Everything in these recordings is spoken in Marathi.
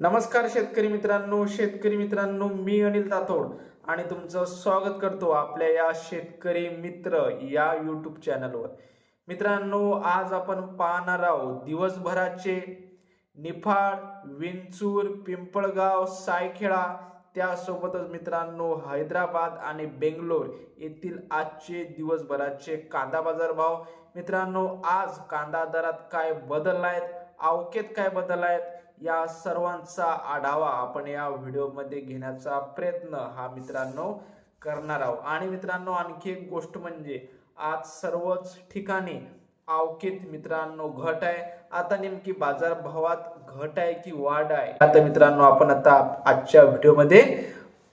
नमस्कार शेतकरी मित्रांनो शेतकरी मित्रांनो मी अनिल तातोड आणि तुमचं स्वागत करतो आपल्या या शेतकरी मित्र या यूट्यूब चॅनलवर मित्रांनो आज आपण पाहणार आहोत दिवसभराचे निफाड विंचूर पिंपळगाव सायखेडा त्यासोबतच मित्रांनो हैदराबाद आणि बेंगलोर येथील आजचे दिवसभराचे कांदा बाजार भाव मित्रांनो आज कांदा दरात काय बदल आहेत? अवकेत काय बदल आहेत? या सर्वांचा आढावा आपण या व्हिडिओमध्ये घेण्याचा प्रयत्न हा मित्रांनो करणार आहोत. आणि मित्रांनो आणखी एक गोष्ट म्हणजे आज सर्वच ठिकाणी अवकित मित्रांनो घट आहे. आता नेमकी बाजार भावात घट आहे की वाढ आहे आता मित्रांनो आपण आता आजच्या व्हिडिओमध्ये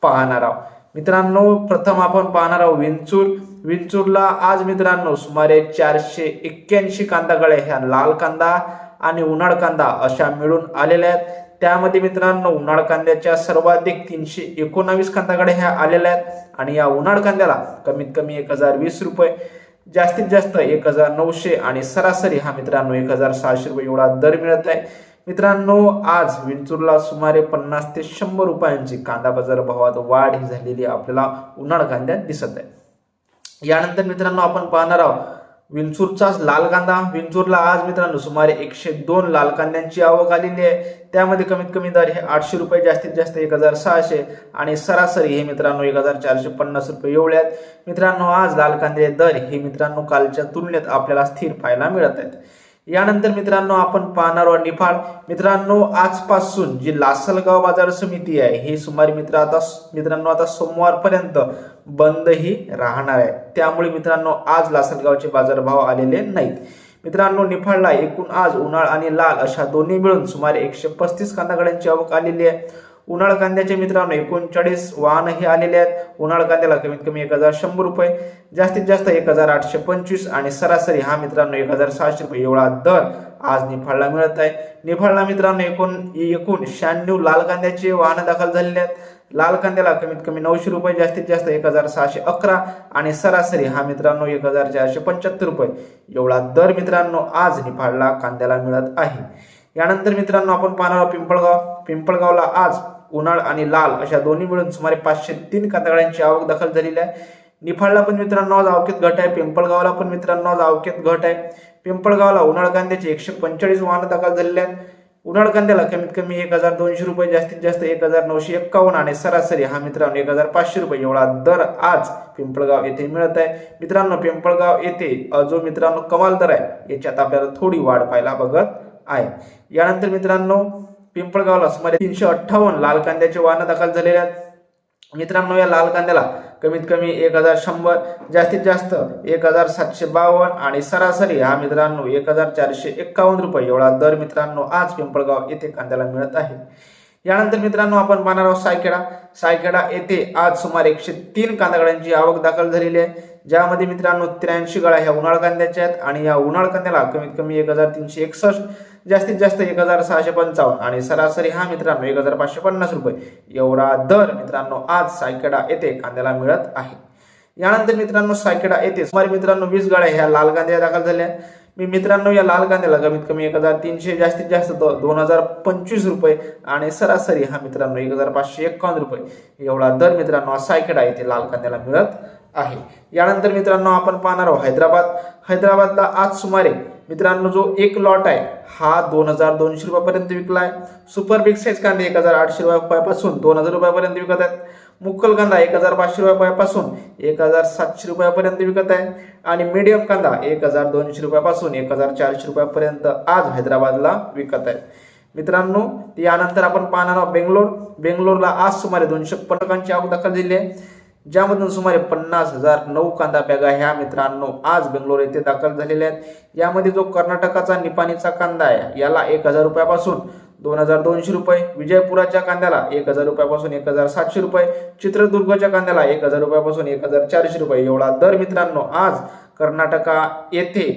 पाहणार आहोत. मित्रांनो प्रथम आपण पाहणार आहोत विंचूर. विंचूरला आज मित्रांनो सुमारे चारशे एक्क्याऐंशी कांदा गळे ह्या लाल कांदा आणि उन्हाळ कांदा अशा मिळून आलेल्या आहेत. त्यामध्ये मित्रांनो उन्हाळ कांद्याच्या सर्वाधिक तीनशे एकोणावीस कांदाकडे ह्या आलेल्या आहेत. आणि या उन्हाळ कांद्याला कमीत कमी एक हजार वीस रुपये जास्तीत जास्त एक हजार नऊशे आणि सरासरी हा मित्रांनो एक हजार सहाशे रुपये एवढा दर मिळत आहे. मित्रांनो आज विंचूरला सुमारे पन्नास ते शंभर रुपयांची कांदा बाजार भावात वाढ ही झालेली आपल्याला उन्हाळ कांद्यात दिसत आहे. यानंतर मित्रांनो आपण पाहणार आहोत विंचूरचाच लाल कांदा. विंचूरला आज मित्रांनो सुमारे एकशे दोन लाल कांद्यांची आवक आलेली आहे. त्यामध्ये कमीत कमी दर हे आठशे रुपये जास्तीत जास्त एक हजार सहाशे आणि सरासरी हे मित्रांनो एक हजार चारशे पन्नास रुपये एवढे आहेत. मित्रांनो आज लाल कांदे दर हे मित्रांनो कालच्या तुलनेत आपल्याला स्थिर पाहायला मिळत आहेत. यानंतर मित्रांनो आपण पाहणार आहोत निफाड. मित्रांनो आजपासून जी लासलगाव बाजार समिती आहे ही सुमारे मित्र आता मित्रांनो आता सोमवारपर्यंत बंदही राहणार आहे. त्यामुळे मित्रांनो आज लासलगावचे बाजारभाव आलेले नाहीत. मित्रांनो निफाडला एकूण आज उन्हाळ आणि लाल अशा दोन्ही मिळून सुमारे एकशे पस्तीस कांदागड्यांची आवक आलेली आहे. उन्हाळ कांद्याचे मित्रांनो एकोणचाळीस वाहनही आलेले आहेत. उन्हाळ कांद्याला कमीत कमी एक हजार शंभर रुपये जास्तीत जास्त एक हजार आठशे पंचवीस आणि सरासरी हा मित्रांनो एक हजार सहाशे रुपये एवढा दर आज निफाडला मिळत आहे. निफाडला मित्रांनो एकूण एकूण शहाण्णव लाल कांद्याचे वाहनं दाखल झालेले आहेत. लाल कांद्याला कमीत कमी नऊशे रुपये जास्तीत जास्त एक हजार सहाशे अकरा आणि सरासरी हा मित्रांनो एक हजार चारशे पंच्याहत्तर रुपये एवढा दर मित्रांनो आज निफाडला कांद्याला मिळत आहे. यानंतर मित्रांनो आपण पाहणार आहोत पिंपळगाव. पिंपळगावला आज उन्हाळ आणि लाल अशा दोन्ही मिळून सुमारे पाचशे तीन कांदागड्यांची आवक दाखल झालेली आहे. निफाडला पण मित्रांनो आज अवकेत घट आहे. पिंपळगावला पण मित्रांनो आज अवकेत घट आहे. पिंपळगावला उन्हाळ कांद्याचे एकशे पंचेचाळीस वाहनं दाखल झालेले आहेत. उन्हाळ कांद्याला कमीत कमी एक हजार दोनशे रुपये जास्तीत जास्त एक हजार नऊशे एक्कावन्न आणि सरासरी हा मित्रांनो एक हजार पाचशे रुपये एवढा दर आज पिंपळगाव येथे मिळत आहे. मित्रांनो पिंपळगाव येथे जो मित्रांनो कमाल दर आहे. याच्यात आपल्याला थोडी वाढ पाहायला बघत आहे. यानंतर मित्रांनो पिंपळगावला सुमारे तीनशे अठ्ठावन्न लाल कांद्याचे वाहनं दाखल झालेले आहेत. मित्रांनो या लाल कांद्याला कमीत कमी एक हजार शंभर जास्तीत जास्त एक हजार सातशे बावन्न आणि सरासरी हा मित्रांनो एक हजार चारशे एक्कावन्न रुपये एवढा दर मित्रांनो आज पिंपळगाव येथे कांद्याला मिळत आहे. यानंतर मित्रांनो आपण पाहणार आहोत सायखेडा. सायखेडा येथे आज सुमारे एकशे तीन कांदागड्यांची आवक दाखल झालेली आहे. ज्यामध्ये मित्रांनो त्र्याऐंशी गाळ्या ह्या उन्हाळ कांद्याच्या आहेत आणि या उन्हाळ कांद्याला कमीत कमी एक हजार तीनशे एकसष्ट जास्तीत जास्त एक हजार सहाशे पंचावन्न आणि सरासरी हा मित्रांनो एक हजार पाचशे पन्नास रुपये. एवढा दर मित्रांनो आज सायखेडा येथे कांद्याला मिळत आहे. यानंतर मित्रांनो सायखेडा येथे सुमारे मित्रांनो वीस गाड्या ह्या लाल कांद्या दाखल झाल्या. मी मित्रांनो या लाल कांद्याला कमीत कमी एक हजार तीनशे जास्तीत जास्त दोन हजार पंचवीस रुपये आणि सरासरी हा मित्रांनो एक हजार पाचशे एक्कावन्न रुपये. एवढा दर मित्रांनो आज सायखेडा येथे लाल कांद्याला मिळत आहे. यानंतर मित्रांनो आपण पाहणार आहोत हैदराबाद. हैदराबादला आज सुमारे मित्रांनो जो एक लॉट आहे हा दोन हजार दोनशे रुपयापर्यंत विकला आहे सुपर बिग साईज कांदे एक हजार आठशे रुपयापासून दोन हजार रुपयापर्यंत विकत आहेत. मुक्कल कांदा एक हजार पाचशे रुपयापासून एक हजार सातशे रुपयापर्यंत विकत आहे. आणि मीडियम कांदा एक हजार दोनशे रुपयापासून एक हजार चारशे रुपयापर्यंत आज हैदराबादला विकत आहे मित्रांनो यानंतर आपण पाहणार आहोत बेंगलोर. बेंगलोरला आज सुमारे दोनशे पटकांची आवक दाखल दिली आहे. ज्यामधून सुमारे पन्नास हजार नऊ कांदा बॅगा ह्या मित्रांनो आज बेंगलोर येथे दाखल झालेल्या आहेत. यामध्ये जो कर्नाटकाचा निपाणीचा कांदा आहे याला एक हजार रुपयापासून दोन हजार दोनशे रुपये विजयपुराच्या कांद्याला एक हजार रुपयापासून एक हजार सातशे रुपये चित्रदुर्गच्या कांद्याला एक हजार रुपयापासून एक हजार चारशे रुपये. एवढा दर मित्रांनो आज कर्नाटका येथे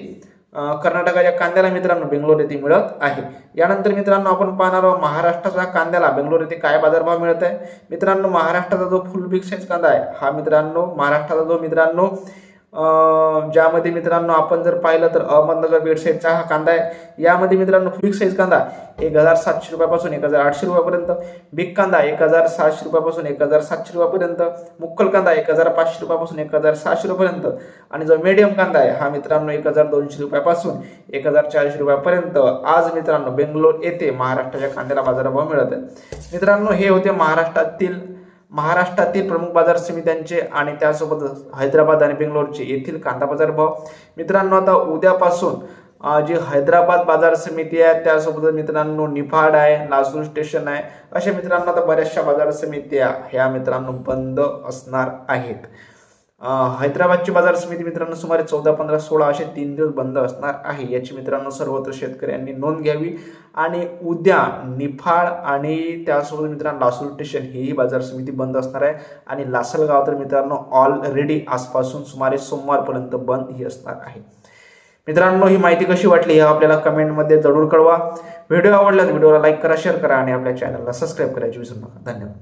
कर्नाटकाच्या कांद्याला मित्रांनो बेंगलोर येथे मिळत आहे. यानंतर मित्रांनो आपण पाहणार आहोत महाराष्ट्राचा कांद्याला बेंगलोर येथे काय बाजारभाव मिळत आहे? मित्रांनो महाराष्ट्राचा जो फुल बिग साईज कांदा आहे हा मित्रांनो महाराष्ट्राचा जो मित्रांनो ज्यामध्ये मित्रांनो आपण जर पाहिलं तर अहमदनगर बेडसाईडचा हा कांदा आहे. यामध्ये मित्रांनो बिग साईज कांदा एक हजार सातशे रुपयापासून एक हजार आठशे रुपयापर्यंत. बिग कांदा एक हजार सहाशे रुपयापासून एक हजार सातशे रुपयापर्यंत. मुक्कल कांदा एक हजार पाचशे रुपयापासून एक हजार सहाशे रुपयापर्यंत. आणि जो मीडियम कांदा आहे हा मित्रांनो एक हजार दोनशे रुपयापासून एक हजार चारशे रुपयापर्यंत. आज मित्रांनो बेंगलोर येथे महाराष्ट्राच्या कांद्याला बाजारभाव मिळत आहे. मित्रांनो हे होते महाराष्ट्रातील महाराष्ट्रातील प्रमुख बाजार समित्यांचे आणि त्यासोबत हैदराबाद आणि बेंगलोरचे येथील कांदा बाजार भाव. मित्रांनो आता उद्यापासून जी हैदराबाद बाजार समिती आहे त्यासोबत मित्रांनो निफाड आहे लासूर स्टेशन आहे अशा मित्रांनो आता बऱ्याचशा बाजार समित्या ह्या मित्रांनो बंद असणार आहेत. हैदराबादची बाजार समिती मित्रांनो सुमारे चौदा पंधरा सोळा असे तीन दिवस बंद असणार आहे. याची मित्रांनो सर्वत्र शेतकऱ्यांनी नोंद घ्यावी आणि उद्या निफाड आणि त्यासोबत मित्रांनो लासूर स्टेशन हीही बाजार समिती बंद असणार आहे. आणि लासलगाव तर मित्रांनो ऑलरेडी आजपासून सुमारे सोमवारपर्यंत बंद ही असणार आहे. मित्रांनो ही माहिती कशी वाटली हे आपल्याला कमेंटमध्ये जरूर कळवा. व्हिडिओ आवडला व्हिडिओला लाईक करा शेअर करा आणि आपल्या चॅनलला सबस्क्राईब करायची विसरू नका धन्यवाद.